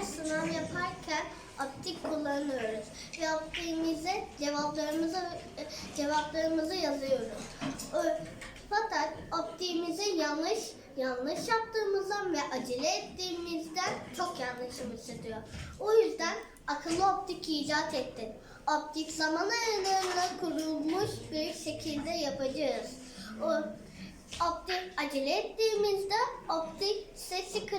Bizler sınav yaparken optik kullanıyoruz. Ve optiğimize cevaplarımızı, cevaplarımızı yazıyoruz. Fakat optiğimizi yanlış yanlış yaptığımızdan ve acele ettiğimizden çok yanlışımız çıkıyor. O yüzden akıllı optik icat etti. Optik zaman ayarlarına kurulmuş bir şekilde yapacağız. O, optik acele ettiğimizde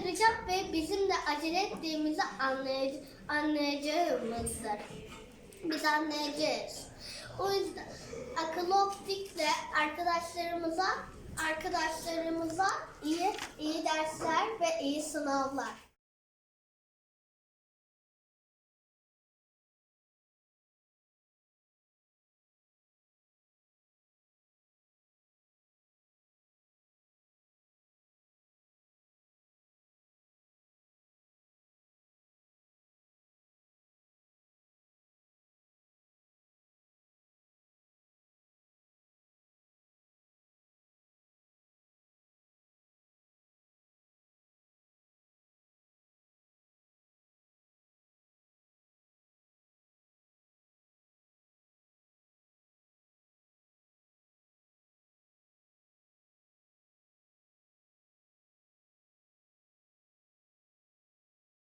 kıracak ve bizim de acele ettiğimizi anlay- anlayacağımızdır. Biz anlayacağız. O yüzden akıllı optikle arkadaşlarımıza arkadaşlarımıza iyi iyi dersler ve iyi sınavlar.